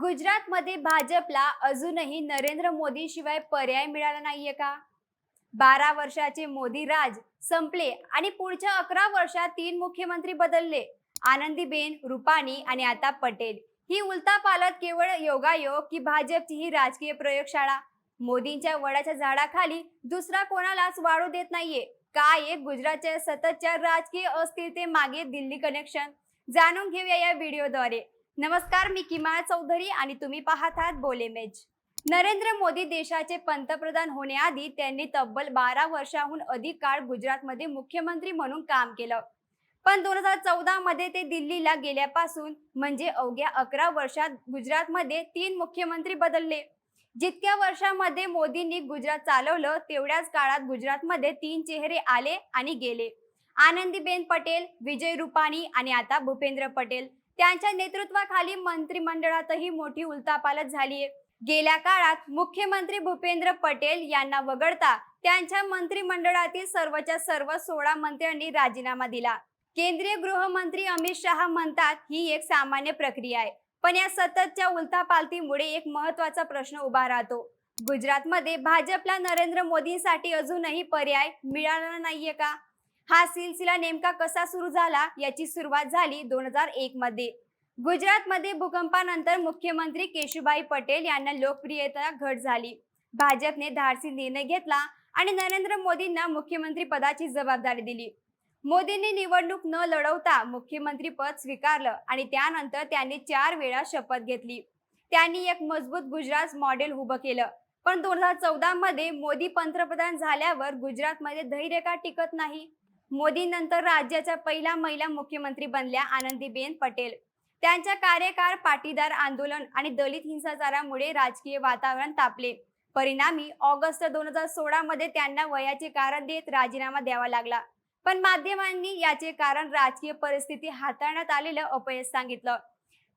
गुजरातमध्ये भाजपला अजूनही नरेंद्र मोदींशिवाय पर्याय मिळाला नाहीये का? बारा वर्षाचे मोदी राज संपले आणि पुढच्या अकरा वर्षात तीन मुख्यमंत्री बदलले. आनंदीबेन रुपाणी आणि आता पटेल. ही उलता पालत केवळ योगायोग की भाजपची ही राजकीय प्रयोगशाळा? मोदींच्या वडाच्या झाडाखाली दुसरा कोणालाच वाढू देत नाहीये. काय आहे गुजरातच्या सततच्या राजकीय अस्थिरते मागे दिल्ली कनेक्शन जाणून घेऊया या व्हिडिओद्वारे नमस्कार मी किमाळ चौधरी आणि तुम्ही पाहत आहात बोलेमेज नरेंद्र मोदी देशाचे पंतप्रधान होण्याआधी त्यांनी तब्बल बारा वर्षाहून अधिक काळ गुजरातमध्ये मुख्यमंत्री म्हणून काम केलं. पण दोन हजार चौदा मध्ये ते दिल्लीला गेल्यापासून म्हणजे अवघ्या अकरा वर्षात गुजरातमध्ये तीन मुख्यमंत्री बदलले. जितक्या वर्षामध्ये मोदींनी गुजरात चालवलं तेवढ्याच काळात गुजरातमध्ये तीन चेहरे आले आणि गेले. आनंदीबेन पटेल विजय रुपाणी आणि आता भूपेंद्र पटेल. त्यांच्या नेतृत्वाखाली मंत्रिमंडळातही मोठी उलथापालत झालीय गेल्या काळात मुख्यमंत्री भूपेंद्र पटेल यांना वगळता त्यांच्या मंत्रिमंडळातील सर्वच्या सर्व सोळा मंत्र्यांनी राजीनामा दिला. केंद्रीय गृहमंत्री अमित शहा म्हणतात ही एक सामान्य प्रक्रिया आहे. पण या सततच्या उलथापालथीमुळे एक महत्त्वाचा प्रश्न उभा राहतो. गुजरातमध्ये भाजपला नरेंद्र मोदींसाठी अजूनही पर्याय मिळाला नाहीये का? हा सिलसिला नेमका कसा सुरू झाला याची सुरुवात झाली दोन हजार एक मध्ये. गुजरातमध्ये भूकंपानंतर मुख्यमंत्री केशुभाई पटेल यांना लोकप्रियता घट झाली. भाजपने धाडसी निर्णय घेतला आणि नरेंद्र मोदींना मुख्यमंत्री पदाची जबाबदारी दिली. मोदींनी निवडणूक न लढवता मुख्यमंत्री पद स्वीकारलं आणि त्यानंतर त्यांनी चार वेळा शपथ घेतली. त्यांनी एक मजबूत गुजरात मॉडेल उभं केलं. पण दोन हजार चौदा मध्ये मोदी पंतप्रधान झाल्यावर गुजरातमध्ये धैर्य का टिकत नाही. मोदींनंतर राज्याच्या पहिल्या महिला मुख्यमंत्री बनल्या आनंदीबेन पटेल. त्यांच्या कार्यकाळ पाटीदार आंदोलन आणि दलित हिंसाचारामुळे राजकीय वातावरण तापले. परिणामी ऑगस्ट दोन हजार सोळा मध्ये त्यांना वयाचे कारण देत राजीनामा द्यावा लागला. पण माध्यमांनी याचे कारण राजकीय परिस्थिती हाताळण्यात आलेलं अपयश सांगितलं.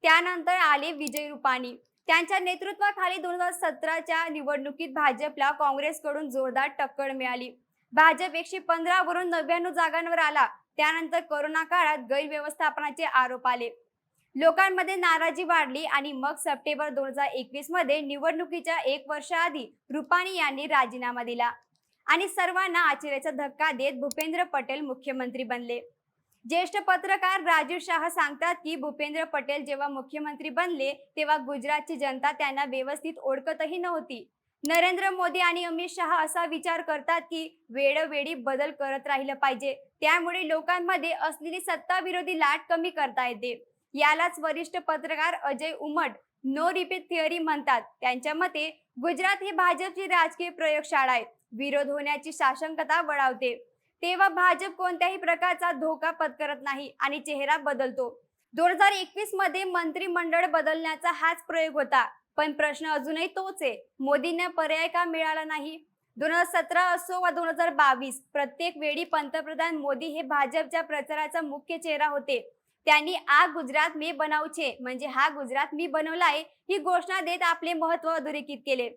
त्यानंतर आले विजय रुपाणी त्यांच्या नेतृत्वाखाली दोन हजार सतराच्या निवडणुकीत भाजपला काँग्रेसकडून जोरदार टक्कर मिळाली. भाजप एकशे पंधरा वरून नव्याण्णव जागांवर आला. त्यानंतर कोरोना काळात गैरव्यवस्थापनाचे आरोप आले. लोकांमध्ये नाराजी वाढली आणि मग सप्टेंबर दोन हजार एकवीसमध्ये निवडणुकीच्या एक वर्षाआधी रुपाणी यांनी राजीनामा दिला. आणि सर्वांना आश्चर्याचा धक्का देत भूपेंद्र पटेल मुख्यमंत्री बनले. ज्येष्ठ पत्रकार राजीव शाह सांगतात की भूपेंद्र पटेल जेव्हा मुख्यमंत्री बनले तेव्हा गुजरातची जनता त्यांना व्यवस्थित ओळखतही नव्हती. नरेंद्र मोदी आणि अमित शहा असा विचार करतात की वेळोवेळी बदल करत राहिलं पाहिजे. त्यामुळे लोकांमध्ये असलेली सत्ता विरोधी लाट कमी करता येते. यालाच वरिष्ठ पत्रकार Ajay Umat no repeat theory म्हणतात. त्यांच्या मते गुजरात ही भाजपची राजकीय प्रयोगशाळा आहे. विरोध होण्याची साशंकता बळावते तेव्हा भाजप कोणत्याही प्रकारचा धोका पत्करत नाही आणि चेहरा बदलतो. दोन हजार एकवीसमध्ये मंत्रिमंडळ बदलण्याचा हाच प्रयोग होता. पण प्रश्न अजूनही तोच आहे. मोदींना पर्याय का मिळाला नाही? दोन हजार सतरा असो वा दोन हजार बावीस प्रत्येक वेळी पंतप्रधान मोदी हे भाजपच्या प्रचाराचा मुख्य चेहरा होते. त्यांनी आ गुजरात मी बनावचे म्हणजे हा गुजरात मी बनवला आहे ही घोषणा देत आपले महत्त्व अधोरेखित केले.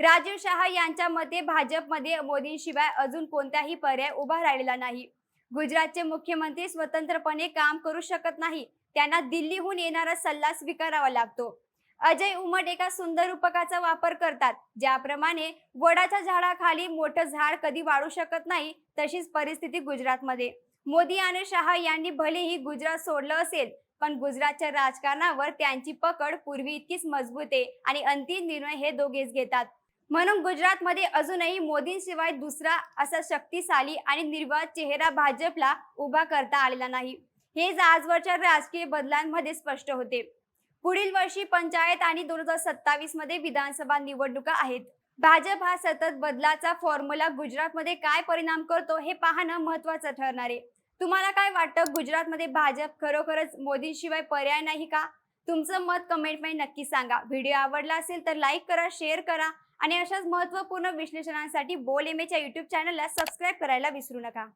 राजीव शहा यांच्या मते भाजपमध्ये मोदींशिवाय अजून कोणताही पर्याय उभा राहिलेला नाही. गुजरातचे मुख्यमंत्री स्वतंत्रपणे काम करू शकत नाही. त्यांना दिल्लीहून येणारा सल्ला स्वीकारावा लागतो. अजय उमट एका सुंदर रूपकाचा वापर करतात. ज्याप्रमाणे वडाच्या झाडाखाली मोठं झाड कधी वाढू शकत नाही तशीच परिस्थिती गुजरातमध्ये. मोदी आणि शहा यांनी भलेही गुजरात सोडलं असेल पण गुजरातच्या राजकारणावर त्यांची पकड पूर्वी इतकीच मजबूत आहे आणि अंतिम निर्णय हे दोघेच घेतात. म्हणून गुजरातमध्ये अजूनही मोदींशिवाय दुसरा असा शक्तिशाली आणि निर्वाद चेहरा भाजपला उभा करता आलेला नाही. हेच आजवरच्या राजकीय बदलांमध्ये स्पष्ट होते. पुढील वर्षी पंचायत आणि दोन हजार सत्तावीसमध्ये विधानसभा निवडणुका आहेत. भाजप हा सतत बदलाचा फॉर्म्युला गुजरातमध्ये काय परिणाम करतो हे पाहणं महत्वाचं ठरणार आहे. तुम्हाला काय वाटतं? गुजरातमध्ये भाजप खरोखरच मोदींशिवाय पर्याय नाही का? तुमचं मत कमेंटमध्ये नक्की सांगा. व्हिडिओ आवडला असेल तर लाईक करा शेअर करा आणि अशाच महत्त्वपूर्ण विश्लेषणांसाठी बोल एम एच्या यूट्यूब चॅनलला सबस्क्राईब करायला विसरू नका.